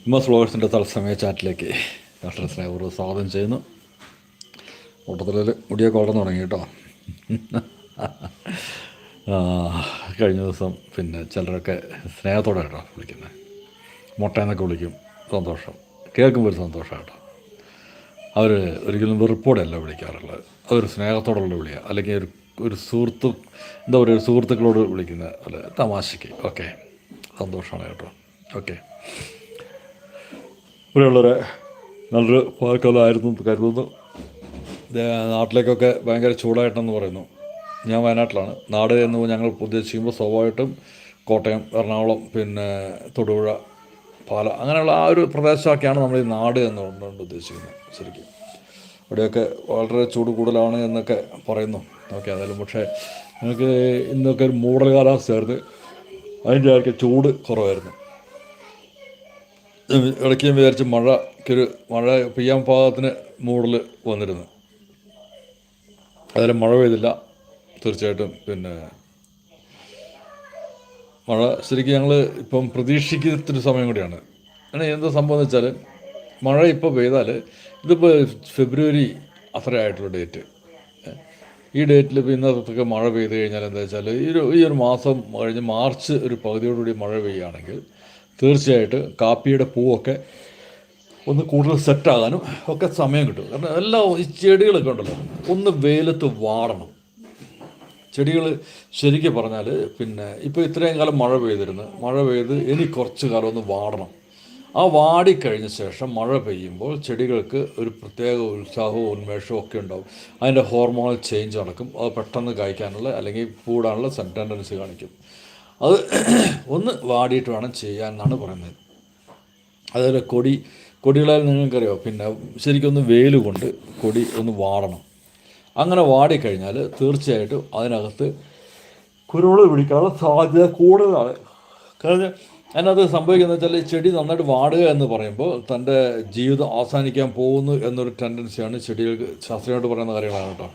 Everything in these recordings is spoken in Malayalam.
എസ് വ്ളോഗേഴ്സിന്റെ തത്സമയ ചാറ്റിലേക്ക് ഡോക്ടർ സ്നേഹപൂർവം സ്വാഗതം ചെയ്യുന്നു. ഓട്ടത്തിൽ മുടിയൊക്കെ വളർന്നു തുടങ്ങി കേട്ടോ. കഴിഞ്ഞ ദിവസം പിന്നെ ചിലരൊക്കെ സ്നേഹത്തോടെ കേട്ടോ വിളിക്കുന്നത് മുട്ടയെന്നൊക്കെ വിളിക്കും. സന്തോഷം. കേൾക്കുമ്പോൾ ഒരു സന്തോഷം കേട്ടോ. അവർ ഒരിക്കലും വെറുപ്പോടെ അല്ല വിളിക്കാറുള്ളത്. അതൊരു സ്നേഹത്തോടുള്ള വിളിയാണ് അല്ലെങ്കിൽ ഒരു ഒരു സുഹൃത്തു എന്താ പറയുക ഒരു സുഹൃത്തുക്കളോട് വിളിക്കുന്ന അല്ല തമാശയ്ക്ക്. ഓക്കെ. സന്തോഷമാണ് കേട്ടോ. ഓക്കെ. ഇവിടെയുള്ളവരെ നല്ലൊരു എന്ന് കരുതുന്നു. നാട്ടിലേക്കൊക്കെ ഭയങ്കര ചൂടായിട്ടെന്ന് പറയുന്നു. ഞാൻ വയനാട്ടിലാണ്. നാട് എന്ന് ഞങ്ങൾ ഉദ്ദേശിക്കുമ്പോൾ സ്വാഭാവികമായിട്ടും കോട്ടയം എറണാകുളം പിന്നെ തൊടുപുഴ പാല അങ്ങനെയുള്ള ആ ഒരു പ്രദേശമൊക്കെയാണ് നമ്മൾ ഈ നാട് എന്നുകൊണ്ട് ഉദ്ദേശിക്കുന്നത് ശരിക്കും. അവിടെയൊക്കെ വളരെ ചൂട് കൂടുതലാണ് എന്നൊക്കെ പറയുന്നു. ഓക്കെ അതായാലും പക്ഷേ ഞങ്ങൾക്ക് ഇന്നൊക്കെ ഒരു മൂടൽ കാലാവസ്ഥയായിരുന്നു. അതിന്റെ ആൾക്ക് ചൂട് കുറവായിരുന്നു. ഇടയ്ക്ക് ഞാൻ വിചാരിച്ച് മഴയ്ക്കൊരു മഴ പെയ്യാൻ പാകത്തിന് മൂടൽ വന്നിരുന്നു. അതിൽ മഴ പെയ്തില്ല തീർച്ചയായിട്ടും. പിന്നെ മഴ ശരിക്കും ഞങ്ങൾ ഇപ്പം പ്രതീക്ഷിക്കുന്നൊരു സമയം കൂടിയാണ്. അങ്ങനെ എന്താ സംഭവം എന്ന് വെച്ചാൽ മഴ ഇപ്പോൾ പെയ്താൽ ഇതിപ്പോൾ ഫെബ്രുവരി അത്ര ആയിട്ടുള്ള ഡേറ്റ്. ഈ ഡേറ്റിൽ ഇപ്പോൾ ഇന്നത്തൊക്കെ മഴ പെയ്ത് കഴിഞ്ഞാൽ എന്താ വെച്ചാൽ ഈ ഒരു ഈ ഒരു മാസം കഴിഞ്ഞ് മാർച്ച് ഒരു പകുതിയോടുകൂടി മഴ പെയ്യുകയാണെങ്കിൽ തീർച്ചയായിട്ടും കാപ്പിയുടെ പൂവൊക്കെ ഒന്ന് കൂടുതൽ സെറ്റാകാനും ഒക്കെ സമയം കിട്ടും. കാരണം എല്ലാം ഈ ചെടികളൊക്കെ ഉണ്ടല്ലോ ഒന്ന് വെയിലത്ത് വാടണം. ചെടികൾ ശരിക്കും പറഞ്ഞാൽ പിന്നെ ഇപ്പോൾ ഇത്രയും കാലം മഴ പെയ്തിരുന്നു. മഴ പെയ്ത് ഇനി കുറച്ച് കാലം ഒന്ന് വാടണം. ആ വാടിക്കഴിഞ്ഞ ശേഷം മഴ പെയ്യുമ്പോൾ ചെടികൾക്ക് ഒരു പ്രത്യേക ഉത്സാഹവും ഉന്മേഷവും ഒക്കെ ഉണ്ടാവും. അതിന്റെ ഹോർമോണൽ ചേഞ്ച് നടക്കും. അത് പെട്ടെന്ന് കായ്ക്കാനുള്ള അല്ലെങ്കിൽ കൂടാനുള്ള ടെൻഡൻസി കാണിക്കും. അത് ഒന്ന് വാടിയിട്ട് വേണം ചെയ്യാൻ എന്നാണ് പറയുന്നത്. അതുപോലെ കൊടി കൊടികളാൽ നിങ്ങൾക്കറിയോ? പിന്നെ ശരിക്കും ഒന്ന് വെയിൽ കൊണ്ട് കൊടി ഒന്ന് വാടണം. അങ്ങനെ വാടിക്കഴിഞ്ഞാൽ തീർച്ചയായിട്ടും അതിനകത്ത് കുരുമുളക് പിടിക്കാനുള്ള സാധ്യത കൂടുതലാണ്. കാരണം അതിനകത്ത് സംഭവിക്കുന്നത് വെച്ചാൽ ഈ ചെടി നന്നായിട്ട് വാടുക എന്ന് പറയുമ്പോൾ തന്റെ ജീവിതം അവസാനിക്കാൻ പോകുന്നു എന്നൊരു ടെൻഡൻസിയാണ് ചെടികൾക്ക് ശാസ്ത്രീയമായിട്ട് പറയുന്ന കാര്യങ്ങളാണ് കേട്ടോ.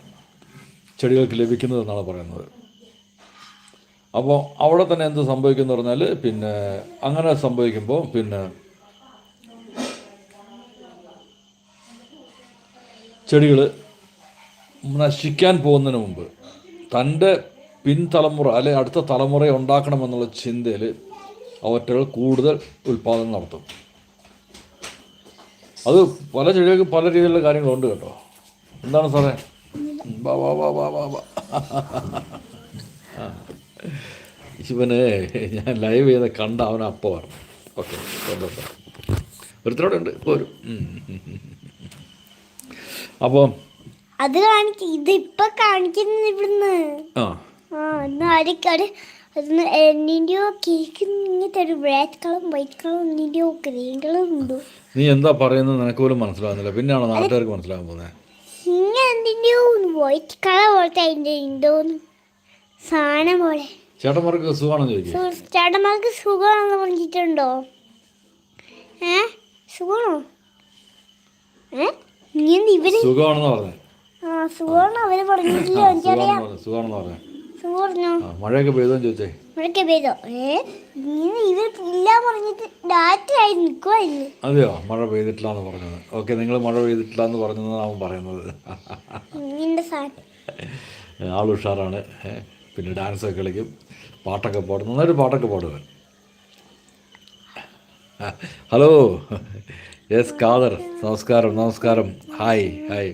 ചെടികൾക്ക് ലഭിക്കുന്നത് എന്നാണ് പറയുന്നത്. അപ്പോൾ അവിടെ തന്നെ എന്ത് സംഭവിക്കുന്നു പറഞ്ഞാൽ പിന്നെ അങ്ങനെ സംഭവിക്കുമ്പോൾ പിന്നെ ചെടികൾ നശിക്കാൻ പോകുന്നതിന് മുമ്പ് തന്റെ പിൻതലമുറ അല്ലെ അടുത്ത തലമുറയെ ഉണ്ടാക്കണമെന്നുള്ള ചിന്തയിൽ അവറ്റകൾ കൂടുതൽ ഉൽപ്പാദനം നടത്തും. അത് പല ചെടികൾക്ക് പല രീതിയിലുള്ള കാര്യങ്ങളുണ്ട് കേട്ടോ. എന്താണ് സാറേ? ബാ ബാ ബാ ബാ വാ. ഇവന് ഞാൻ ലൈവ് ചെയ്ത കണ്ട അവൻ അപ്പോൾ പറഞ്ഞു. ഓക്കെ ഒരുത്തരോടുണ്ട് ഒരുത്തരോടെ ഉണ്ട് പോരും. അപ്പോൾ അത് കാണിക്കും ഇതിപ്പോ കാണിക്കുന്നത് ഇവിടുന്ന്. ആ. എന്നിന്റെയോ കേക്ക് കളറും വൈറ്റ് കളറും ഒന്നിന്റെയോ ഗ്രീൻ കളറും ഉണ്ട്. നീ എന്താ പറയുന്നത് നിനക്ക് പോലും മനസ്സിലാവുന്നില്ല. പിന്നെയാണോ നാട്ടുകാർക്ക് മനസ്സിലാകാൻ പോകുന്നത്? ഇങ്ങനെ എന്തിന്റെയോ വൈറ്റ് കളർ പോലത്തെ അതിന്റെ എന്തോന്ന് സാധനം പോലെ. ചേട്ടന്മാർക്ക് സുഖമാണെന്ന് ചോദിക്കുക സു- ചേട്ടന്മാർക്ക് സുഖമാണെന്ന് പറഞ്ഞിട്ടുണ്ടോ? ഏ? സുഖമാണോ? ഏ? നീ എന്ത് ഇവർ? സുഖമാണെന്ന് പറഞ്ഞു. ആ സുഖമാണ് അവർ പറഞ്ഞിട്ടില്ല എനിക്കറിയാം. സുഖമാണെന്ന് പറഞ്ഞു സുഖമാണെന്ന് പറഞ്ഞേ. സുഖം പറഞ്ഞോ? മഴയൊക്കെ പെയ്തെന്ന് ചോദിച്ചേ. പെയ്തോ? ഏ? നീ ഇവർ ഇല്ല പറഞ്ഞിട്ട് അതെയോ? മഴ പെയ്തിട്ടില്ല എന്ന് പറഞ്ഞത്. ഓക്കെ നിങ്ങൾ മഴ പെയ്തിട്ടില്ല എന്ന് അവൻ പറയുന്നത്. നിന്റെ സാധനം? ആൾ ഉഷാറാണ്. പിന്നെ ഡാൻസൊക്കെ കളിക്കും. പാട്ടൊക്കെ പാടും. നന്നായിട്ട് പാട്ടൊക്കെ പാടുവൻ. ഹലോ യെസ് കാദർ നമസ്കാരം നമസ്കാരം. ഹായ് ഹായ്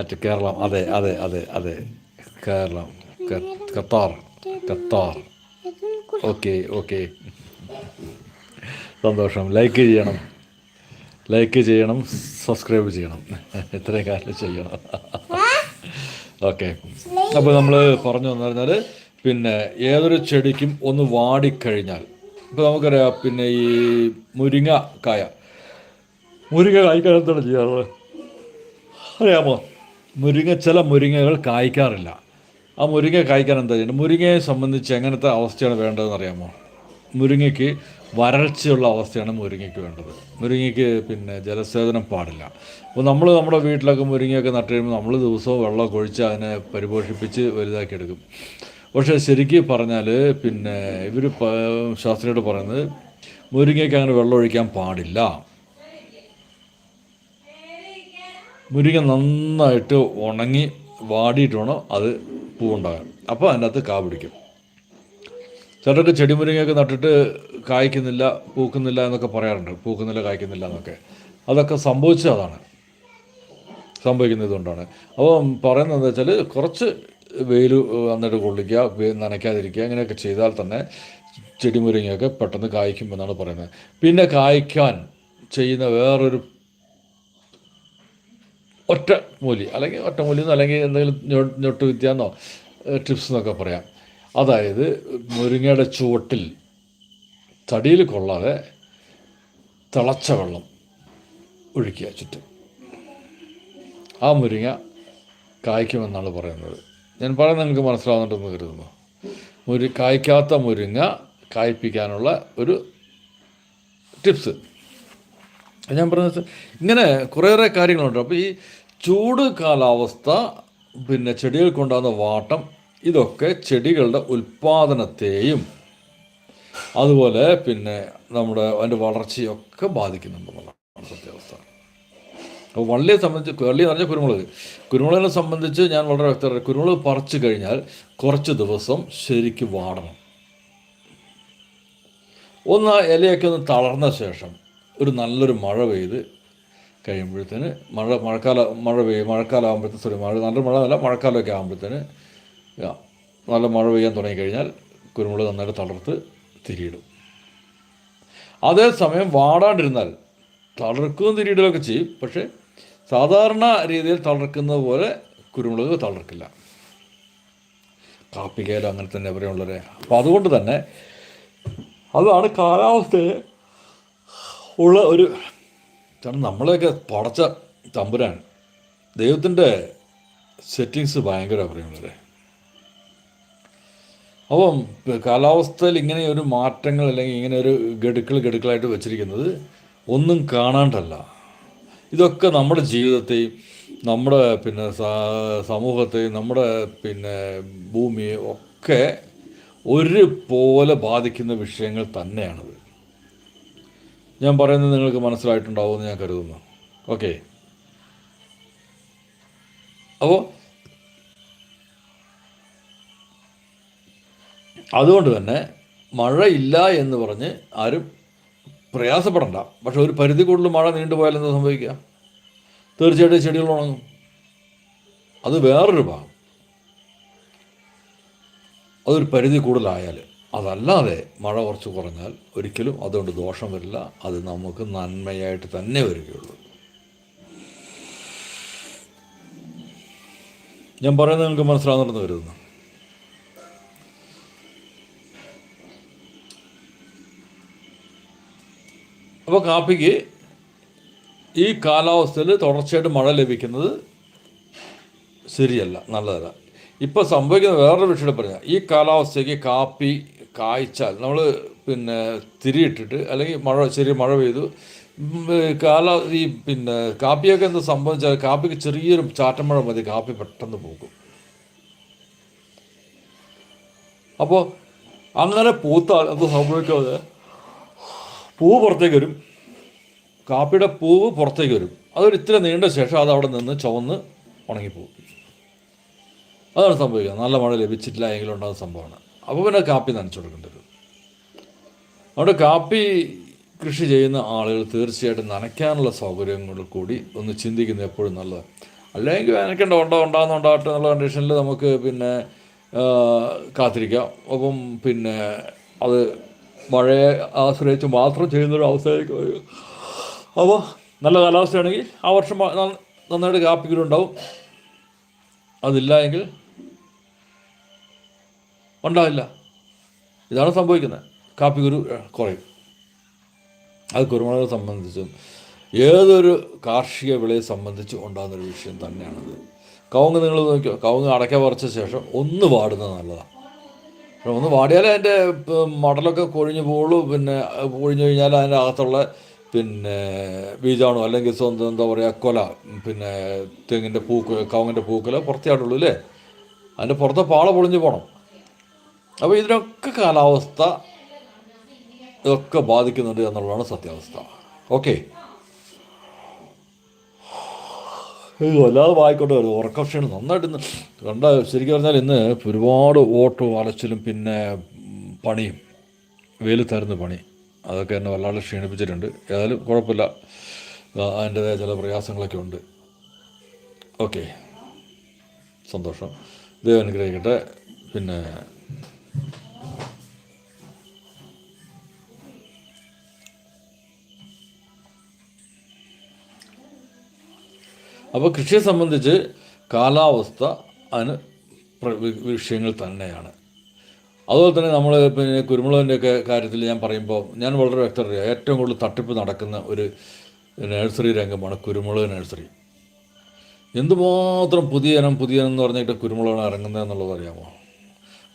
അറ്റ് കേരളം അതെ അതെ അതെ അതെ. Keralam Qatar Qatar okay okay സന്തോഷം. ലൈക്ക് ചെയ്യണം. ലൈക്ക് ചെയ്യണം. സബ്സ്ക്രൈബ് ചെയ്യണം. ഇത്രയും കാര്യം ചെയ്യണം. ഓക്കെ. അപ്പോൾ നമ്മൾ പറഞ്ഞു എന്ന് പറഞ്ഞാൽ പിന്നെ ഏതൊരു ചെടിക്കും ഒന്ന് വാടിക്കഴിഞ്ഞാൽ. ഇപ്പോൾ നമുക്കറിയാം പിന്നെ ഈ മുരിങ്ങ കായ. മുരിങ്ങ കായ്ക്കാൻ എന്താണ് ചെയ്യാറുള്ളത്? അറിയാമോ? മുരിങ്ങ ചില മുരിങ്ങകൾ കായ്ക്കാറില്ല. ആ മുരിങ്ങ കായ്ക്കാൻ എന്താ ചെയ്യുന്നത് മുരിങ്ങയെ സംബന്ധിച്ച് എങ്ങനത്തെ അവസ്ഥയാണ് വേണ്ടതെന്ന് അറിയാമോ? മുരിങ്ങയ്ക്ക് വരൾച്ചയുള്ള അവസ്ഥയാണ് മുരിങ്ങയ്ക്ക് വേണ്ടത്. മുരിങ്ങയ്ക്ക് പിന്നെ ജലസേചനം പാടില്ല. അപ്പോൾ നമ്മൾ നമ്മുടെ വീട്ടിലൊക്കെ മുരിങ്ങയൊക്കെ നട്ട് കഴിയുമ്പോൾ നമ്മൾ ദിവസവും വെള്ളമൊക്കെ ഒഴിച്ച് അതിനെ പരിപോഷിപ്പിച്ച് വലുതാക്കി എടുക്കും. പക്ഷേ ശരിക്കും പറഞ്ഞാൽ പിന്നെ ഇവർ ശാസ്ത്രിയോട് പറയുന്നത് മുരിങ്ങയ്ക്ക് അങ്ങനെ വെള്ളം ഒഴിക്കാൻ പാടില്ല. മുരിങ്ങ നന്നായിട്ട് ഉണങ്ങി വാടിയിട്ട് വേണം അത് പൂവുണ്ടാകാൻ. അപ്പോൾ അതിനകത്ത് കാ പിടിക്കും. ചിലർക്ക് ചെടിമുരിങ്ങയൊക്കെ നട്ടിട്ട് കായ്ക്കുന്നില്ല പൂക്കുന്നില്ല എന്നൊക്കെ പറയാറുണ്ട്. പൂക്കുന്നില്ല കായ്ക്കുന്നില്ല എന്നൊക്കെ. അതൊക്കെ സംഭവിച്ചത് അതാണ്. സംഭവിക്കുന്നത് ഇതുകൊണ്ടാണ് അപ്പോൾ പറയുന്നത് എന്താ വെച്ചാൽ കുറച്ച് വെയിൽ വന്നിട്ട് കൊള്ളിക്കുക നനയ്ക്കാതിരിക്കുക ഇങ്ങനെയൊക്കെ ചെയ്താൽ തന്നെ ചെടി ചെടിമുരിങ്ങയൊക്കെ പെട്ടെന്ന് കായ്ക്കും എന്നാണ് പറയുന്നത്. പിന്നെ കായ്ക്കാൻ ചെയ്യുന്ന വേറൊരു ഒറ്റ മൂലി അല്ലെങ്കിൽ ഒറ്റ മൂലി എന്നോ അല്ലെങ്കിൽ എന്തെങ്കിലും ഞൊട്ട് വിദ്യാന്നോ ടിപ്സ് എന്നൊക്കെ പറയാം. അതായത് മുരിങ്ങയുടെ ചുവട്ടിൽ തടിയിൽ കൊള്ളാതെ തിളച്ച വെള്ളം ഒഴിക്കുക ചുറ്റും. ആ മുരിങ്ങ കായ്ക്കുമെന്നാണ് പറയുന്നത്. ഞാൻ പറയുന്നത് നിങ്ങൾക്ക് മനസ്സിലാവുന്നുണ്ടെന്ന് കരുതുന്നു. മുരി കായ്ക്കാത്ത മുരിങ്ങ കായ്പ്പിക്കാനുള്ള ഒരു ടിപ്സ്. ഞാൻ പറഞ്ഞത് ഇങ്ങനെ കുറേയേറെ കാര്യങ്ങളുണ്ട്. അപ്പോൾ ഈ ചൂട് കാലാവസ്ഥ പിന്നെ ചെടികൾക്കുണ്ടാകുന്ന വാട്ടം ഇതൊക്കെ ചെടികളുടെ ഉൽപ്പാദനത്തെയും അതുപോലെ പിന്നെ നമ്മുടെ അതിന്റെ വളർച്ചയൊക്കെ ബാധിക്കുന്നുണ്ടെന്നുള്ളതാണ് സത്യാവസ്ഥ അപ്പോൾ വള്ളിയെ സംബന്ധിച്ച് വള്ളി എന്ന് പറഞ്ഞാൽ കുരുമുളക്. കുരുമുളകിനെ സംബന്ധിച്ച് ഞാൻ വളരെ വ്യക്തമായിട്ട് കുരുമുളക് പറിച്ചു കഴിഞ്ഞാൽ കുറച്ച് ദിവസം ശരിക്ക് വാടണം. ഒന്ന് ഇലയൊക്കെ ഒന്ന് തളർന്ന ശേഷം ഒരു നല്ലൊരു മഴ പെയ്ത് കഴിയുമ്പോഴത്തേന് മഴ മഴക്കാല മഴ പെയ്യും മഴക്കാലം ആകുമ്പോഴത്തേന് സോറി മഴ നല്ല മഴ അല്ല മഴക്കാലമൊക്കെ ആകുമ്പോഴത്തേന് നല്ല മഴ പെയ്യാൻ തുടങ്ങിക്കഴിഞ്ഞാൽ കുരുമുളക് നന്നായിട്ട് തളർത്ത് തിരിയിടും. അതേസമയം വാടാണ്ടിരുന്നാൽ തളർക്കുകയും തിരിയിടുകയൊക്കെ ചെയ്യും. പക്ഷേ സാധാരണ രീതിയിൽ തളർക്കുന്നത് പോലെ കുരുമുളക് തളർക്കില്ല. കാപ്പിക്കയിലും അങ്ങനെ തന്നെ പറയുള്ളവരെ അപ്പോൾ അതുകൊണ്ട് തന്നെ അതാണ് കാലാവസ്ഥയെ ഉള്ള ഒരു കാരണം നമ്മളെയൊക്കെ പടച്ച തമ്പുരാൻ. ദൈവത്തിന്റെ സെറ്റിങ്സ് ഭയങ്കര പറയുന്നത് അപ്പം കാലാവസ്ഥയിൽ ഇങ്ങനെ ഒരു മാറ്റങ്ങൾ അല്ലെങ്കിൽ ഇങ്ങനെ ഒരു ഗഡുക്കൾ ഗഡുക്കളായിട്ട് വെച്ചിരിക്കുന്നത് ഒന്നും കാണാണ്ടല്ല. ഇതൊക്കെ നമ്മുടെ ജീവിതത്തെയും നമ്മുടെ പിന്നെ സമൂഹത്തെയും നമ്മുടെ പിന്നെ ഭൂമിയെ ഒക്കെ ഒരുപോലെ ബാധിക്കുന്ന വിഷയങ്ങൾ തന്നെയാണത്. ഞാൻ പറയുന്നത് നിങ്ങൾക്ക് മനസ്സിലായിട്ടുണ്ടാവുമെന്ന് ഞാൻ കരുതുന്നു. ഓക്കെ. അപ്പോൾ അതുകൊണ്ട് തന്നെ മഴയില്ല എന്ന് പറഞ്ഞ് ആരും പ്രയാസപ്പെടണ്ട. പക്ഷെ ഒരു പരിധി കൂടുതൽ മഴ നീണ്ടുപോയാൽ എന്താ സംഭവിക്കുക? തീർച്ചയായിട്ടും ചെടികൾ ഉണങ്ങും. അത് വേറൊരു ഭാഗം. അതൊരു പരിധി കൂടുതലായാൽ അതല്ലാതെ മഴ കുറച്ച് കുറഞ്ഞാൽ ഒരിക്കലും അതുകൊണ്ട് ദോഷം വരില്ല. അത് നമുക്ക് നന്മയായിട്ട് തന്നെ വരികയുള്ളൂ. ഞാൻ പറയുന്നത് നിങ്ങൾക്ക് മനസ്സിലാകുന്നുണ്ടെന്ന് കരുതുന്നു. അപ്പോൾ കാപ്പിക്ക് ഈ കാലാവസ്ഥയിൽ തുടർച്ചയായിട്ട് മഴ ലഭിക്കുന്നത് ശരിയല്ല നല്ലതല്ല. ഇപ്പോൾ സംഭവിക്കുന്ന വേറൊരു വിഷയം പറഞ്ഞാൽ ഈ കാലാവസ്ഥയ്ക്ക് കാപ്പി കായ്ച്ചാൽ നമ്മൾ പിന്നെ തിരിയിട്ടിട്ട് അല്ലെങ്കിൽ മഴ ചെറിയ മഴ പെയ്തു കാല ഈ പിന്നെ കാപ്പിയൊക്കെ എന്ത് സംഭവിച്ചാൽ കാപ്പിക്ക് ചെറിയൊരു ചാറ്റം മഴ മതി കാപ്പി പെട്ടെന്ന് പോകും അപ്പോൾ അങ്ങനെ പൂത്താൽ അത്? സംഭവിക്കാതെ പൂ പുറത്തേക്ക് വരും. കാപ്പിയുടെ പൂവ് പുറത്തേക്ക് വരും. അതൊരു ഇത്ര നീണ്ട ശേഷം അത് അവിടെ നിന്ന് ചുവന്ന് ഉണങ്ങിപ്പോകും. അതാണ് സംഭവിക്കുക. നല്ല മഴ ലഭിച്ചിട്ടില്ല എങ്കിലും ഉണ്ടാകുന്ന സംഭവമാണ്. അപ്പോൾ പിന്നെ കാപ്പി നനച്ചു കൊടുക്കേണ്ടി വരും. അവിടെ കാപ്പി കൃഷി ചെയ്യുന്ന ആളുകൾ തീർച്ചയായിട്ടും നനയ്ക്കാനുള്ള സൗകര്യങ്ങൾ കൂടി ഒന്ന് ചിന്തിക്കുന്നത് എപ്പോഴും നല്ലതാണ്. അല്ലെങ്കിൽ നനയ്ക്കേണ്ട ഉണ്ടോ ഉണ്ടാകുന്ന ഉണ്ടാകട്ടെ എന്നുള്ള കണ്ടീഷനിൽ നമുക്ക് പിന്നെ കാത്തിരിക്കാം. അപ്പം പിന്നെ അത് മഴയെ ആശ്രയിച്ച് മാത്രം ചെയ്യുന്നൊരു അവസ്ഥയിലേക്ക് വരും അപ്പോൾ നല്ല കാലാവസ്ഥയാണെങ്കിൽ ആ വർഷം നന്നായിട്ട് കാപ്പിക്കുരുണ്ടാവും. അതില്ല എങ്കിൽ ഉണ്ടാവില്ല. ഇതാണ് സംഭവിക്കുന്നത്. കാപ്പിക്കുരു കുറയും. അത് കുരുമുളകെ സംബന്ധിച്ചും ഏതൊരു കാർഷിക വിളയെ സംബന്ധിച്ചും ഉണ്ടാകുന്നൊരു വിഷയം തന്നെയാണത്. കവുങ്ങ് നിങ്ങൾ നോക്കിയോ? കവുങ്ങ് അടയ്ക്ക പറിച്ച ശേഷം ഒന്ന് പാടുന്നത് നല്ലതാണ് പക്ഷെ ഒന്ന് വാടിയാലേ അതിന്റെ മടലൊക്കെ കൊഴിഞ്ഞു പോകുള്ളൂ പിന്നെ കൊഴിഞ്ഞു കഴിഞ്ഞാൽ അതിന്റെ അകത്തുള്ള പിന്നെ ബീജാണോ? അല്ലെങ്കിൽ സ്വന്തം എന്താ പറയുക കൊല. പിന്നെ തെങ്ങിന്റെ പൂക്ക് കവുങ്ങിന്റെ പൂക്കല പുറത്തിയാടുള്ളൂ അല്ലേ? അതിന്റെ പുറത്തെ പാള പൊളിഞ്ഞു പോകണം അപ്പോൾ ഇതിനൊക്കെ കാലാവസ്ഥ ഇതൊക്കെ ബാധിക്കുന്നുണ്ട് എന്നുള്ളതാണ് സത്യാവസ്ഥ. ഓക്കെ. വല്ലാതെ വായിക്കോട്ടെ വരും ഉറക്കക്ഷീണം നന്നായിട്ട് ഇന്ന് കണ്ട ശരിക്കും പറഞ്ഞാൽ ഇന്ന് ഒരുപാട് ഓട്ടവും അലച്ചിലും പിന്നെ പണിയും വെയിൽ തരുന്ന പണി. അതൊക്കെ എന്നെ വല്ലാതെ ക്ഷീണിപ്പിച്ചിട്ടുണ്ട്. ഏതായാലും കുഴപ്പമില്ല. അതിന്റെതായ ചില പ്രയാസങ്ങളൊക്കെ ഉണ്ട്. ഓക്കെ. സന്തോഷം. ദൈവം അനുഗ്രഹിക്കട്ടെ. പിന്നെ അപ്പോൾ കൃഷിയെ സംബന്ധിച്ച് കാലാവസ്ഥ അതിന് വിഷയങ്ങൾ തന്നെയാണ്. അതുപോലെ തന്നെ നമ്മൾ പിന്നെ കുരുമുളകിന്റെയൊക്കെ കാര്യത്തിൽ ഞാൻ പറയുമ്പോൾ ഞാൻ വളരെ വ്യക്തത ഏറ്റവും കൂടുതൽ തട്ടിപ്പ് നടക്കുന്ന ഒരു നഴ്സറി രംഗമാണ് കുരുമുളക് നഴ്സറി. എന്തുമാത്രം പുതിയ ഇനം പുതിയ ഇനം എന്ന് പറഞ്ഞിട്ട് കുരുമുളകാണ് ഇറങ്ങുന്നത് എന്നുള്ളത് അറിയാമോ?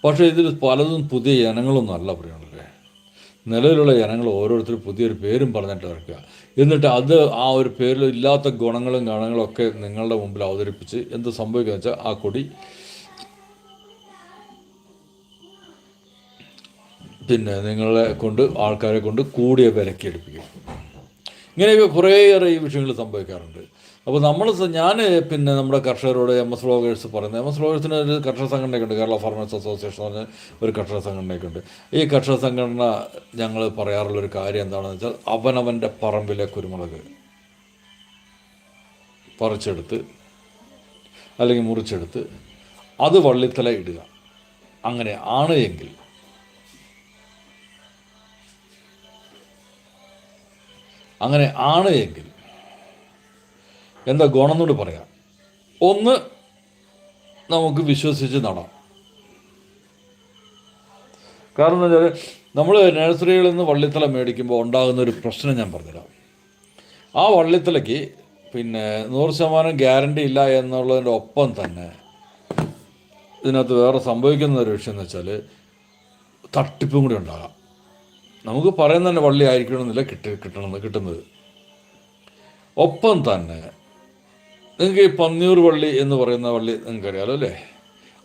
പക്ഷേ ഇതിൽ പലതും പുതിയ ഇനങ്ങളൊന്നും അല്ല പറയുന്നത് നിലവിലുള്ള ഇനങ്ങൾ ഓരോരുത്തരും പുതിയൊരു പേരും പറഞ്ഞിട്ട് ഇറക്കുക എന്നിട്ട് അത് ആ ഒരു പേരിൽ ഇല്ലാത്ത ഗുണങ്ങളും ഗണങ്ങളും ഒക്കെ നിങ്ങളുടെ മുമ്പിൽ അവതരിപ്പിച്ച് എന്ത് സംഭവിക്കുക വെച്ചാൽ ആ കൊടി പിന്നെ നിങ്ങളെ കൊണ്ട് ആൾക്കാരെ കൊണ്ട് കൂടിയ വിലക്കെടുപ്പിക്കും ഇങ്ങനെയൊക്കെ കുറേയേറെ ഈ വിഷയങ്ങൾ സംഭവിക്കാറുണ്ട്. അപ്പോൾ നമ്മൾ ഞാൻ പിന്നെ നമ്മുടെ കർഷകരോട് എം എസ് ഫ്ലോഗേഴ്സ് പറയുന്നത്. എം എസ് ഫ്ലോഗേഴ്സിന് ഒരു കർഷക സംഘടനയൊക്കെ കേരള ഫാർമേഴ്സ് അസോസിയേഷൻ പറഞ്ഞ ഒരു കർഷക സംഘടനയൊക്കെ ഈ കർഷക സംഘടന ഞങ്ങൾ പറയാറുള്ളൊരു കാര്യം എന്താണെന്ന് വെച്ചാൽ അവനവന്റെ പറമ്പിലെ കുരുമുളക് പറിച്ചെടുത്ത് അല്ലെങ്കിൽ മുറിച്ചെടുത്ത് അത് വള്ളിത്തല ഇടുക. അങ്ങനെ ആണ് എങ്കിൽ അങ്ങനെ ആണ് എങ്കിൽ എന്താ ഗുണം എന്നോട് പറയാം. ഒന്ന് നമുക്ക് വിശ്വസിച്ച് നടാം കാരണം എന്താ വെച്ചാൽ നമ്മൾ നഴ്സറികളിൽ നിന്ന് വള്ളിത്തല മേടിക്കുമ്പോൾ ഉണ്ടാകുന്ന ഒരു പ്രശ്നം ഞാൻ പറഞ്ഞുതരാം. ആ വള്ളിത്തലയ്ക്ക് പിന്നെ നൂറ് ശതമാനം ഗ്യാരണ്ടി ഇല്ല എന്നുള്ളതിന്റെ ഒപ്പം തന്നെ ഇതിനകത്ത് വേറെ സംഭവിക്കുന്ന ഒരു വിഷയം എന്ന് വെച്ചാൽ തട്ടിപ്പും കൂടി ഉണ്ടാകാം. നമുക്ക് പറയുന്ന തന്നെ വള്ളി ആയിരിക്കണമെന്നില്ല കിട്ടി കിട്ടണമെന്ന് കിട്ടുന്നത്. ഒപ്പം തന്നെ നിങ്ങൾക്ക് ഈ പന്നിയൂർ വള്ളി എന്ന് പറയുന്ന വള്ളി നിങ്ങൾക്കറിയാമല്ലോ അല്ലേ?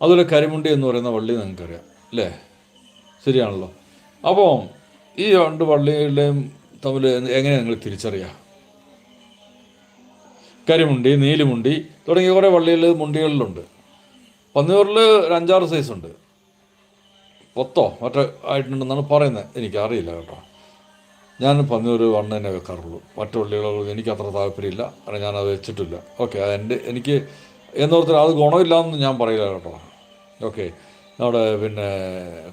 അതുപോലെ കരിമുണ്ടി എന്ന് പറയുന്ന വള്ളി നിങ്ങൾക്കറിയാം അല്ലേ? ശരിയാണല്ലോ. അപ്പോൾ ഈ രണ്ട് വള്ളികളുടെയും തമ്മിൽ എങ്ങനെ നിങ്ങൾ തിരിച്ചറിയാം? കരിമുണ്ടി നീലിമുണ്ടി തുടങ്ങിയ കുറേ വള്ളികൾ മുണ്ടികളിലുണ്ട്. പന്നിയൂരിൽ ഒരു അഞ്ചാറ് സൈസ് ഉണ്ട്. പൊത്തോ മറ്റോ ആയിട്ടുണ്ടെന്നാണ് പറയുന്നത്. എനിക്കറിയില്ല കേട്ടോ. ഞാൻ പന്നിയൊരു വണ്ണം തന്നെ വെക്കാറുള്ളൂ മറ്റു വള്ളികളോട് എനിക്ക് അത്ര താല്പര്യമില്ല. കാരണം ഞാനത് വെച്ചിട്ടില്ല. ഓക്കെ എന്റെ എനിക്ക് എന്നോർത്തിൽ അത് ഗുണമില്ല എന്ന് ഞാൻ പറയില്ല കേട്ടോ. ഓക്കെ നമ്മുടെ പിന്നെ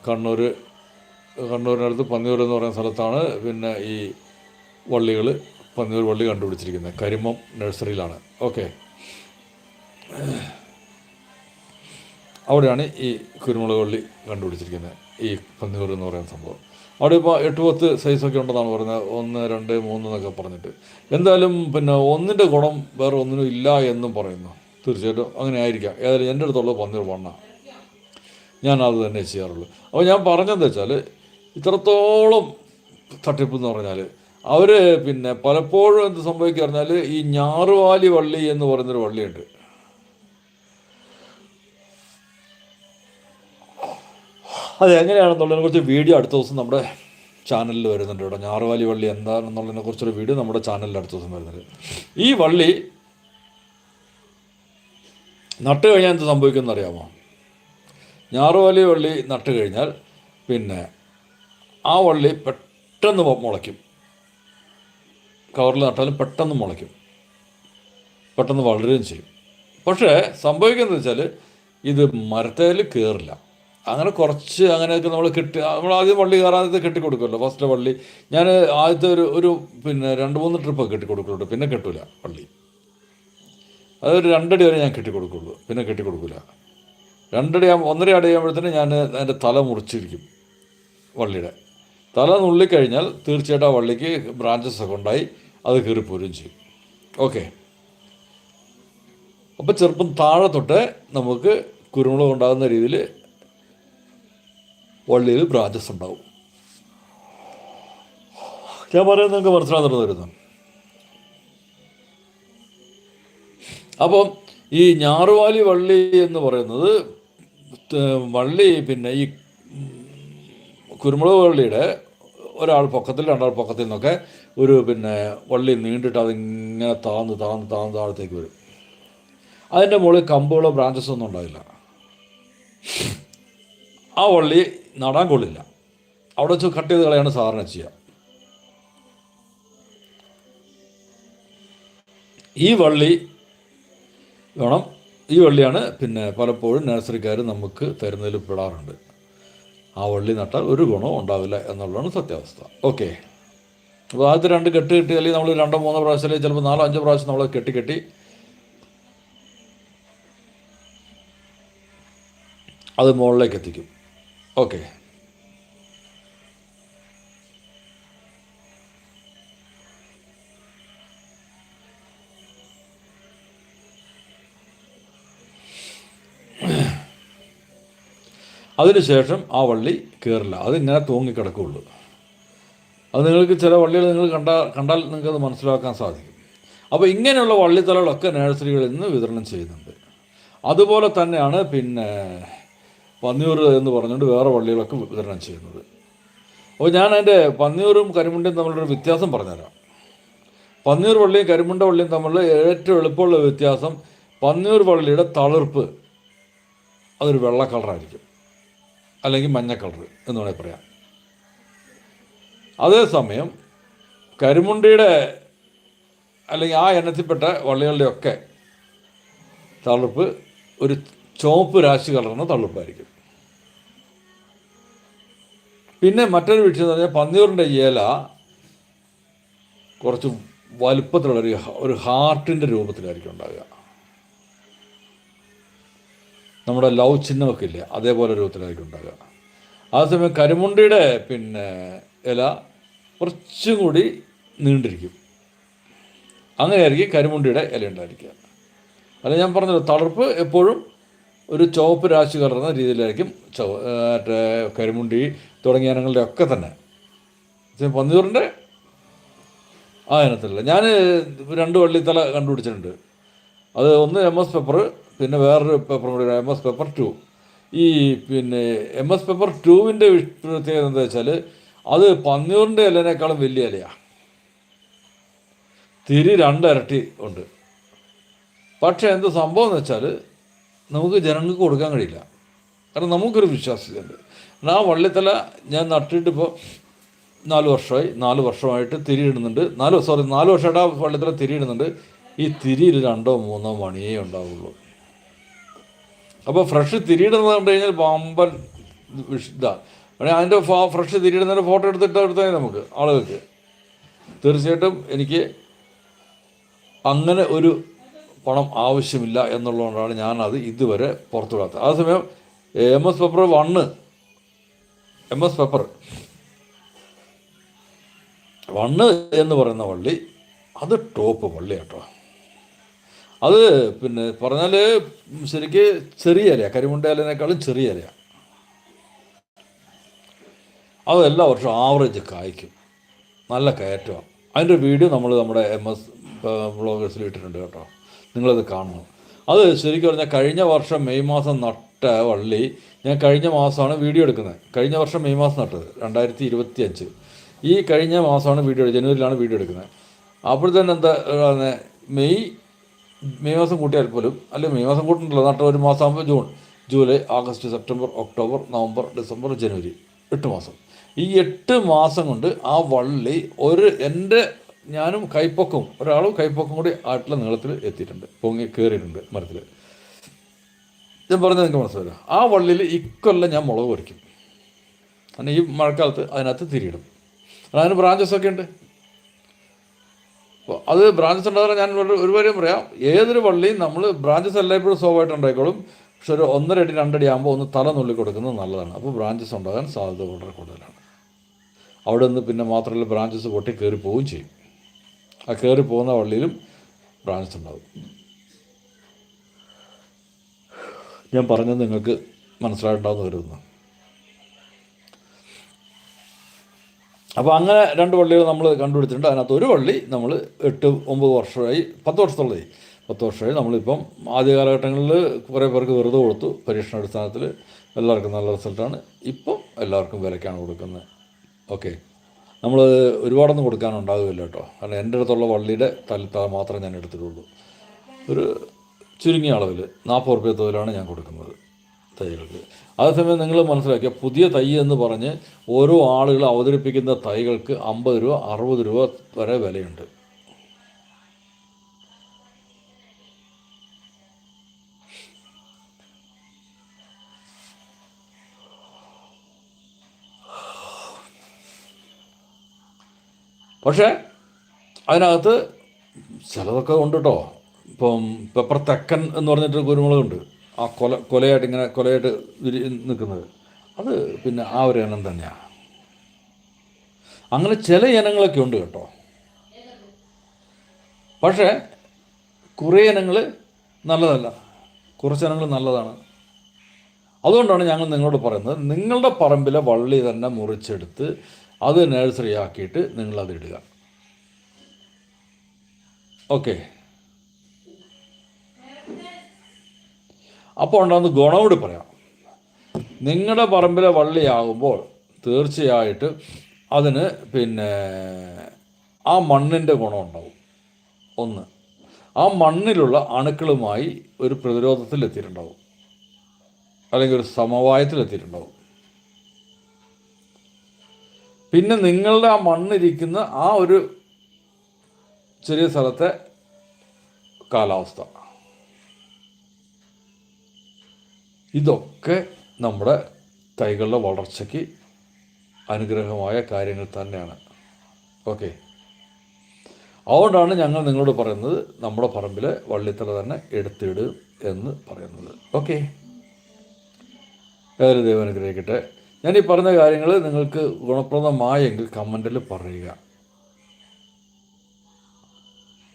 കണ്ണൂർ കണ്ണൂരിനടുത്ത് പന്നിയൂർ എന്ന് പറയുന്ന സ്ഥലത്താണ് പിന്നെ ഈ വള്ളികൾ പന്നിയൂർ വള്ളി കണ്ടുപിടിച്ചിരിക്കുന്നത്. കരിമം നഴ്സറിയിലാണ്. ഓക്കെ. അവിടെയാണ് ഈ കുരുമുളക് വള്ളി കണ്ടുപിടിച്ചിരിക്കുന്നത്. ഈ പന്നിയൂർ എന്ന് പറയുന്ന സംഭവം. അവിടെ ഇപ്പോൾ എട്ട് പത്ത് സൈസൊക്കെ ഉണ്ടെന്നാണ് പറയുന്നത്. ഒന്ന് രണ്ട് മൂന്ന് എന്നൊക്കെ പറഞ്ഞിട്ട്. എന്തായാലും പിന്നെ ഒന്നിന്റെ ഗുണം വേറെ ഒന്നിനും ഇല്ല എന്നും പറയുന്നു. തീർച്ചയായിട്ടും അങ്ങനെ ആയിരിക്കാം. ഏതായാലും എന്റെ അടുത്തുള്ള പന്നിയൂർ വണ്ണ. ഞാൻ അത് തന്നെ ചെയ്യാറുള്ളൂ. അപ്പോൾ ഞാൻ പറഞ്ഞതെന്ന് വെച്ചാൽ ഇത്രത്തോളം തട്ടിപ്പ് എന്ന് പറഞ്ഞാൽ അവർ പിന്നെ പലപ്പോഴും എന്ത് സംഭവിക്കുക പറഞ്ഞാൽ ഈ ഞാറുവാലി വള്ളി എന്ന് പറയുന്നൊരു വള്ളിയുണ്ട്. അത് എങ്ങനെയാണെന്നുള്ളതിനെ കുറിച്ച് വീഡിയോ അടുത്ത ദിവസം നമ്മുടെ ചാനലിൽ വരുന്നുണ്ട് കേട്ടോ. ഞാറുവാലി വള്ളി എന്താണെന്നുള്ളതിനെ കുറിച്ചൊരു വീഡിയോ നമ്മുടെ ചാനലിൽ അടുത്ത ദിവസം വരുന്നുണ്ട്. ഈ വള്ളി നട്ട് കഴിഞ്ഞാൽ എന്ത് സംഭവിക്കുമെന്ന് അറിയാമോ? ഞാറുവാലി വള്ളി നട്ട് കഴിഞ്ഞാൽ പിന്നെ ആ വള്ളി പെട്ടെന്ന് മുളയ്ക്കും. കവറിൽ നട്ടാലും പെട്ടെന്ന് മുളയ്ക്കും. പെട്ടെന്ന് വളരുകയും ചെയ്യും. പക്ഷേ സംഭവിക്കുന്നത് വെച്ചാൽ ഇത് മരത്തേൽ കയറില്ല അങ്ങനെ കുറച്ച് അങ്ങനെയൊക്കെ നമ്മൾ കെട്ടി. നമ്മൾ ആദ്യം വള്ളി കയറാതെ കെട്ടിക്കൊടുക്കുമല്ലോ ഫസ്റ്റ് വള്ളി ഞാൻ ആദ്യത്തെ ഒരു ഒരു പിന്നെ രണ്ട് മൂന്ന് ട്രിപ്പൊക്കെ കെട്ടിക്കൊടുക്കുള്ളൂ പിന്നെ കെട്ടൂല വള്ളി അതൊരു രണ്ടടി വരെ ഞാൻ കെട്ടിക്കൊടുക്കുള്ളൂ. പിന്നെ കെട്ടിക്കൊടുക്കില്ല രണ്ടടി ഒന്നര അടി ആകുമ്പോഴത്തേന് ഞാൻ അതിന്റെ തല മുറിച്ചിരിക്കും വള്ളിയുടെ തല നുള്ളിക്കഴിഞ്ഞാൽ തീർച്ചയായിട്ടും ആ വള്ളിക്ക് ബ്രാഞ്ചസ് ഒക്കെ ഉണ്ടായി അത് കീറിപ്പോരും ചെയ്യും. ഓക്കെ അപ്പോൾ ചെറുപ്പം താഴെ തൊട്ട് നമുക്ക് കുരുമുളക് ഉണ്ടാകുന്ന രീതിയിൽ വള്ളിയിൽ ബ്രാഞ്ചസ് ഉണ്ടാവും. ഞാൻ പറയുന്നത് നിങ്ങൾക്ക് മനസ്സിലാകുന്നുണ്ട് വരുന്നു അപ്പം ഈ ഞാറുവാലി വള്ളി എന്ന് പറയുന്നത് വള്ളി പിന്നെ ഈ കുരുമുളക് വള്ളിയുടെ ഒരാൾ പൊക്കത്തിൽ രണ്ടാൾ പൊക്കത്തിൽ നിന്നൊക്കെ ഒരു പിന്നെ വള്ളി നീണ്ടിട്ട് അതിങ്ങനെ താന്ന് താന്ന് താന്ന് താഴത്തേക്ക് വരും. അതിന്റെ മുകളിൽ കമ്പുകളോ ബ്രാഞ്ചസോ ഒന്നും ഉണ്ടാവില്ല. ആ വള്ളി നടാൻ കൊള്ളില്ല. അവിടെ വെച്ച് കട്ട് ചെയ്ത് കളയാണ് സാധാരണ ചെയ്യുക ഈ വള്ളി വേണം. ഈ വള്ളിയാണ് പിന്നെ പലപ്പോഴും നഴ്സറിക്കാർ നമുക്ക് തരുന്നതിൽ പെടാറുണ്ട്. ആ വള്ളി നട്ടാൽ ഒരു ഗുണവും ഉണ്ടാവില്ല എന്നുള്ളതാണ് സത്യാവസ്ഥ. ഓക്കെ. അപ്പോൾ ആദ്യത്തെ രണ്ട് കെട്ട് കെട്ടി അല്ലെങ്കിൽ നമ്മൾ രണ്ടോ മൂന്നോ പ്രാവശ്യം അല്ലെങ്കിൽ ചിലപ്പോൾ നാലോ അഞ്ചോ പ്രാവശ്യം നമ്മൾ കെട്ടി കെട്ടി അത് മുകളിലേക്ക് എത്തിക്കും. ഓക്കെ അതിനുശേഷം ആ വള്ളി കയറില്ല അതിങ്ങനെ തൂങ്ങിക്കിടക്കുകയുള്ളൂ അത് നിങ്ങൾക്ക് ചില വള്ളികൾ നിങ്ങൾ കണ്ടാൽ കണ്ടാൽ നിങ്ങൾക്കത് മനസ്സിലാക്കാൻ സാധിക്കും. അപ്പോൾ ഇങ്ങനെയുള്ള വള്ളിത്തലകളൊക്കെ നഴ്സറികളിൽ നിന്ന് വിതരണം ചെയ്യുന്നുണ്ട്. അതുപോലെ തന്നെയാണ് പിന്നെ പന്നിയൂർ എന്ന് പറഞ്ഞുകൊണ്ട് വേറെ വള്ളികളൊക്കെ വിതരണം ചെയ്യുന്നത്. അപ്പോൾ ഞാൻ അതിന്റെ പന്നിയൂരും കരിമുണ്ടയും തമ്മിലൊരു വ്യത്യാസം പറഞ്ഞുതരാം. പന്നിയൂർ വള്ളിയും കരിമുണ്ട വള്ളിയും തമ്മിൽ ഏറ്റവും എളുപ്പമുള്ള വ്യത്യാസം പന്നിയൂർ വള്ളിയുടെ തളിർപ്പ് അതൊരു വെള്ള കളറായിരിക്കും. അല്ലെങ്കിൽ മഞ്ഞ കളർ എന്ന് വേണമെങ്കിൽ പറയാം. അതേസമയം കരിമുണ്ടയുടെ അല്ലെങ്കിൽ ആ എണ്ണത്തിൽപ്പെട്ട വള്ളികളുടെയൊക്കെ തളിർപ്പ് ഒരു ചുവപ്പ് രാശി കലർന്ന തള്ളുപ്പായിരിക്കും പിന്നെ മറ്റൊരു വീക്ഷം എന്ന് പറഞ്ഞാൽ പന്നിയൂറിന്റെ ഇല കുറച്ച് വലുപ്പത്തിലുള്ള ഒരു ഒരു ഹാർട്ടിന്റെ രൂപത്തിലായിരിക്കും ഉണ്ടാകുക നമ്മുടെ ലവ് ചിഹ്നമൊക്കെ ഇല്ലേ അതേപോലെ രൂപത്തിലായിരിക്കും ഉണ്ടാകുക അതേസമയം കരിമുണ്ടിയുടെ പിന്നെ ഇല കുറച്ചും കൂടി നീണ്ടിരിക്കും. അങ്ങനെയായിരിക്കും കരിമുണ്ടിയുടെ ഇല ഉണ്ടായിരിക്കുക. അല്ല ഞാൻ പറഞ്ഞല്ലോ തളർപ്പ് എപ്പോഴും ഒരു ചുവപ്പ് രാശി കലർന്ന രീതിയിലായിരിക്കും ചുവ മറ്റേ കരിമുണ്ടി തുടങ്ങിയ ഇനങ്ങളുടെ ഒക്കെ തന്നെ. പന്നിയൂറിന്റെ ആ ഇനത്തിലല്ല ഞാൻ രണ്ട് വള്ളിത്തല കണ്ടുപിടിച്ചിട്ടുണ്ട്. അത് ഒന്ന് എം എസ് പേപ്പർ പിന്നെ വേറൊരു പേപ്പർ കൂടി എം എസ് പേപ്പർ ടു ഈ പിന്നെ എം എസ് പേപ്പർ ടുവിന്റെ പ്രത്യേകത എന്താ വെച്ചാൽ അത് പന്നിയൂറിന്റെ ഇലനേക്കാളും വലിയ ഇലയാണ് തിരി രണ്ടരട്ടി ഉണ്ട്. പക്ഷേ എന്ത് സംഭവം എന്ന് വെച്ചാൽ നമുക്ക് ജനങ്ങൾക്ക് കൊടുക്കാൻ കഴിയില്ല. കാരണം നമുക്കൊരു വിശ്വാസ്യതയുണ്ട് ആ വള്ളിത്തല ഞാൻ നട്ടിട്ട് ഇപ്പോൾ നാല് വർഷമായി നാല് വർഷമായിട്ട് തിരിയിടുന്നുണ്ട് നാല് സോറി നാല് വർഷമായിട്ട് ആ വള്ളിത്തല തിരിയിടുന്നുണ്ട് ഈ തിരിയിൽ രണ്ടോ മൂന്നോ മണിയേ ഉണ്ടാവുള്ളൂ. അപ്പോൾ ഫ്രഷ് തിരിയിടുന്നത് കണ്ടു കഴിഞ്ഞാൽ പാമ്പൻ ഇതാണ് പക്ഷേ അതിന്റെ ഫ്രഷ് തിരിയിടുന്നതിന്റെ ഫോട്ടോ എടുത്തിട്ട് എടുത്താൽ നമുക്ക് ആളുകൾക്ക്. തീർച്ചയായിട്ടും എനിക്ക് അങ്ങനെ ഒരു പണം ആവശ്യമില്ല എന്നുള്ളതുകൊണ്ടാണ് ഞാനത് ഇതുവരെ പുറത്തു വിടാത്തത് അതേസമയം M S paper one M S paper one എന്ന് പറയുന്ന വള്ളി അത് ടോപ്പ് വള്ളി കേട്ടോ. അത് പിന്നെ പറഞ്ഞാൽ ശരിക്ക് ചെറിയ ഇലയാണ് കരിമുണ്ട ഇലനേക്കാളും ചെറിയ ഇലയാണ് അത് എല്ലാ വർഷവും ആവറേജ് കായ്ക്കും. നല്ല കയറ്റമാണ്. അതിന്റെ വീഡിയോ നമ്മൾ നമ്മുടെ എം എസ് ബ്ലോഗേഴ്സിൽ ഇട്ടിട്ടുണ്ട് കേട്ടോ. നിങ്ങളത് കാണണം അത് ശരിക്കും പറഞ്ഞാൽ കഴിഞ്ഞ വർഷം മെയ് മാസം നട്ട വള്ളി ഞാൻ കഴിഞ്ഞ മാസമാണ് വീഡിയോ എടുക്കുന്നത്. കഴിഞ്ഞ വർഷം മെയ് മാസം നട്ടത് രണ്ടായിരത്തി ഇരുപത്തി അഞ്ച് ഈ കഴിഞ്ഞ മാസമാണ് വീഡിയോ ജനുവരിയിലാണ് വീഡിയോ എടുക്കുന്നത്. അപ്പോൾ തന്നെ എന്താ മെയ് മെയ് മാസം കൂട്ടിയാൽ പോലും അല്ല മെയ് മാസം കൂട്ടുണ്ടല്ലോ നട്ട ഒരു മാസം ആകുമ്പോൾ June July August September October November December ജനുവരി എട്ട് മാസം. ഈ എട്ട് മാസം കൊണ്ട് ആ വള്ളി ഒരു എന്റെ ഞാനും കൈപ്പൊക്കവും ഒരാളും കൈപ്പൊക്കം കൂടി ആട്ടിലെ നീളത്തിൽ എത്തിയിട്ടുണ്ട്. പൊങ്ങി കയറിയിട്ടുണ്ട് മരത്തിൽ. ഞാൻ പറഞ്ഞത് നിങ്ങൾക്ക് മനസ്സിലാവില്ല ആ വള്ളിയിൽ ഇക്കൊല്ലം ഞാൻ മുളക് പൊരിക്കും. കാരണം ഈ മഴക്കാലത്ത് അതിനകത്ത് തിരിയിടും. അതിന് ബ്രാഞ്ചസ് ഒക്കെ ഉണ്ട്. അപ്പോൾ അത് ബ്രാഞ്ചസ് ഉണ്ടാകാൻ ഞാൻ ഒരു- ഒരു കാര്യം പറയാം. ഏതൊരു വള്ളിയും നമ്മൾ ബ്രാഞ്ചസ് എല്ലായ്പ്പോഴും സ്വാഭാവികമായിട്ട് ഉണ്ടായിക്കോളും. പക്ഷെ ഒരു ഒന്നര അടി രണ്ടടി ആകുമ്പോൾ ഒന്ന് തല നുള്ളി കൊടുക്കുന്നത് നല്ലതാണ്. അപ്പോൾ ബ്രാഞ്ചസ് ഉണ്ടാകാൻ സാധ്യത വളരെ കൂടുതലാണ്. അവിടെ നിന്ന് പിന്നെ മാത്രമല്ല ബ്രാഞ്ചസ് പൊട്ടി കയറി പോവുകയും ചെയ്യും. ആ കയറി പോകുന്ന വള്ളിയിലും ബ്രാഞ്ച് ഉണ്ടാകും ഞാൻ പറഞ്ഞത് നിങ്ങൾക്ക് മനസ്സിലായിട്ടുണ്ടാവുന്ന കരുതുന്നു അപ്പോൾ അങ്ങനെ രണ്ട് വള്ളികൾ നമ്മൾ കണ്ടുപിടിച്ചിട്ടുണ്ട്. അതിനകത്ത് ഒരു വള്ളി നമ്മൾ എട്ട് ഒമ്പത് വർഷമായി പത്ത് വർഷത്തോളമായി. പത്ത് വർഷമായി നമ്മളിപ്പം ആദ്യ കാലഘട്ടങ്ങളിൽ കുറേ പേർക്ക് വെറുതെ കൊടുത്തു. പരീക്ഷണാടിസ്ഥാനത്തിൽ എല്ലാവർക്കും നല്ല റിസൾട്ടാണ് ഇപ്പം എല്ലാവർക്കും വിലയ്ക്കാണ് കൊടുക്കുന്നത്. ഓക്കെ നമ്മൾ ഒരുപാടൊന്നും കൊടുക്കാനുണ്ടാകില്ല കേട്ടോ. കാരണം എന്റെ അടുത്തുള്ള വള്ളിയുടെ തലത്ത മാത്രമേ ഞാൻ എടുത്തിട്ടുള്ളൂ. ഒരു ചുരുങ്ങിയ അളവിൽ നാൽപ്പത് റുപ്യ തോതിലാണ് ഞാൻ കൊടുക്കുന്നത് തൈകൾക്ക്. അതേസമയം നിങ്ങൾ മനസ്സിലാക്കിയ പുതിയ തൈ എന്ന് പറഞ്ഞ് ഓരോ ആളുകൾ അവതരിപ്പിക്കുന്ന തൈകൾക്ക് അമ്പത് രൂപ അറുപത് രൂപ വരെ വിലയുണ്ട്. പക്ഷേ അതിനകത്ത് ചിലതൊക്കെ ഉണ്ട് കേട്ടോ ഇപ്പം പെപ്പർ തെക്കൻ എന്ന് പറഞ്ഞിട്ട് കുരുമുളകുണ്ട്. ആ കൊല കൊലയായിട്ട് ഇങ്ങനെ കൊലയായിട്ട് നിൽക്കുന്നത്. അത് പിന്നെ ആ ഒരു ഇനം തന്നെയാണ് അങ്ങനെ ചില ഇനങ്ങളൊക്കെ ഉണ്ട് കേട്ടോ. പക്ഷേ കുറേ ഇനങ്ങൾ നല്ലതല്ല. കുറച്ച് ഇനങ്ങൾ നല്ലതാണ്. അതുകൊണ്ടാണ് ഞങ്ങൾ നിങ്ങളോട് പറയുന്നത്. നിങ്ങളുടെ പറമ്പിലെ വള്ളി തന്നെ മുറിച്ചെടുത്ത് അത് നഴ്സറി ആക്കിയിട്ട് നിങ്ങളത് ഇടുക. ഓക്കെ അപ്പോൾ ഉണ്ടാകുന്ന ഗുണം കൂടി പറയാം. നിങ്ങളുടെ പറമ്പിലെ വള്ളിയാകുമ്പോൾ തീർച്ചയായിട്ട് അതിന് പിന്നെ ആ മണ്ണിന്റെ ഗുണമുണ്ടാവും ഒന്ന് ആ മണ്ണിലുള്ള അണുക്കളുമായി ഒരു പ്രതിരോധത്തിൽ എത്തിയിട്ടുണ്ടാവും അല്ലെങ്കിൽ ഒരു സമവായത്തിൽ എത്തിയിട്ടുണ്ടാവും പിന്നെ നിങ്ങളുടെ ആ മണ്ണിരിക്കുന്ന ആ ഒരു ചെറിയ സ്ഥലത്തെ കാലാവസ്ഥ. ഇതൊക്കെ നമ്മുടെ തൈകളുടെ വളർച്ചയ്ക്ക് അനുഗ്രഹമായ കാര്യങ്ങൾ തന്നെയാണ്. ഓക്കെ. അതുകൊണ്ടാണ് ഞങ്ങൾ നിങ്ങളോട് പറയുന്നത് നമ്മുടെ പറമ്പിൽ വള്ളിത്തല തന്നെ എടുത്തിടും എന്ന് പറയുന്നത്. ഓക്കെ. ഏതൊരു ദൈവം അനുഗ്രഹിക്കട്ടെ. ഞാൻ ഈ പറഞ്ഞ കാര്യങ്ങൾ നിങ്ങൾക്ക് ഗുണപ്രദമായെങ്കിൽ കമന്റിൽ പറയുക.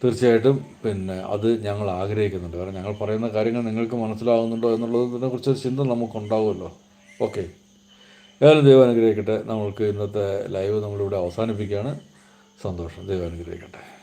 തീർച്ചയായിട്ടും പിന്നെ അത് ഞങ്ങൾ ആഗ്രഹിക്കുന്നുണ്ട്. കാരണം ഞങ്ങൾ പറയുന്ന കാര്യങ്ങൾ നിങ്ങൾക്ക് മനസ്സിലാകുന്നുണ്ടോ എന്നുള്ളതിനെ കുറിച്ചൊരു ചിന്ത നമുക്കുണ്ടാവുമല്ലോ. ഓക്കെ. ഏതായാലും ദൈവം അനുഗ്രഹിക്കട്ടെ. നമ്മൾക്ക് ഇന്നത്തെ ലൈവ് നമ്മളിവിടെ അവസാനിപ്പിക്കുകയാണ്. സന്തോഷം. ദൈവം അനുഗ്രഹിക്കട്ടെ.